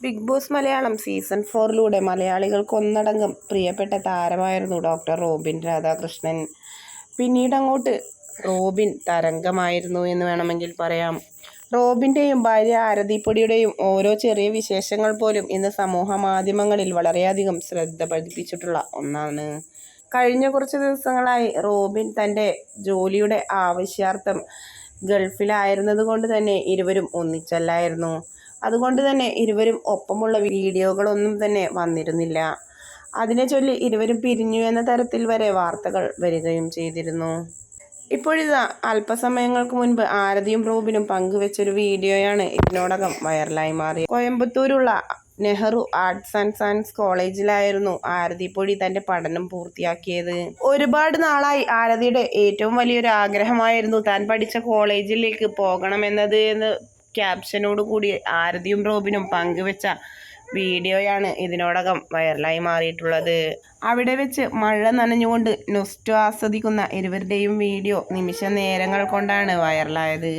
Big Boss Malayalam season ഫോറിലൂടെ മലയാളികൾക്ക് ഒന്നടങ്കം പ്രിയപ്പെട്ട താരമായിരുന്നു ഡോക്ടർ റോബിൻ രാധാകൃഷ്ണൻ. പിന്നീട് അങ്ങോട്ട് റോബിൻ തരംഗമായിരുന്നു എന്ന് വേണമെങ്കിൽ പറയാം. റോബിന്റെയും ഭാര്യ ആരതിപ്പൊടിയുടെയും ഓരോ ചെറിയ വിശേഷങ്ങൾ പോലും ഇന്ന് സമൂഹ മാധ്യമങ്ങളിൽ വളരെയധികം ശ്രദ്ധ പതിപ്പിച്ചിട്ടുള്ള ഒന്നാണ്. കഴിഞ്ഞ കുറച്ച് ദിവസങ്ങളായി റോബിൻ തന്റെ ജോലിയുടെ ആവശ്യാർത്ഥം ഗൾഫിലായിരുന്നത് കൊണ്ട് തന്നെ ഇരുവരും ഒന്നിച്ചല്ലായിരുന്നു. അതുകൊണ്ട് തന്നെ ഇരുവരും ഒപ്പമുള്ള വീഡിയോകളൊന്നും തന്നെ വന്നിരുന്നില്ല. അതിനെ ചൊല്ലി ഇരുവരും പിരിഞ്ഞു എന്ന തരത്തിൽ വരെ വാർത്തകൾ വരികയും ചെയ്തിരുന്നു. ഇപ്പോഴിതാ അല്പസമയങ്ങൾക്ക് മുൻപ് ആരതിയും റൂബിനും പങ്കുവെച്ചൊരു വീഡിയോയാണ് ഇതിനോടകം വൈറലായി മാറിയത്. കോയമ്പത്തൂരുള്ള നെഹ്റു ആർട്സ് ആൻഡ് സയൻസ് കോളേജിലായിരുന്നു ആരതി പൊടി തന്റെ പഠനം പൂർത്തിയാക്കിയത്. ഒരുപാട് നാളായി ആരതിയുടെ ഏറ്റവും വലിയൊരു ആഗ്രഹമായിരുന്നു താൻ പഠിച്ച കോളേജിലേക്ക് പോകണമെന്നത് എന്ന് ക്യാപ്ഷനോട് കൂടി ആരതിയും റോബിനും പങ്കുവെച്ച വീഡിയോയാണ് ഇതിനോടകം വൈറലായി മാറിയിട്ടുള്ളത്. അവിടെ വെച്ച് മഴ നനഞ്ഞുകൊണ്ട് നൊസ്റ്റു ആസ്വദിക്കുന്ന ഇരുവരുടെയും വീഡിയോ നിമിഷ നേരങ്ങൾ കൊണ്ടാണ് വൈറലായത്.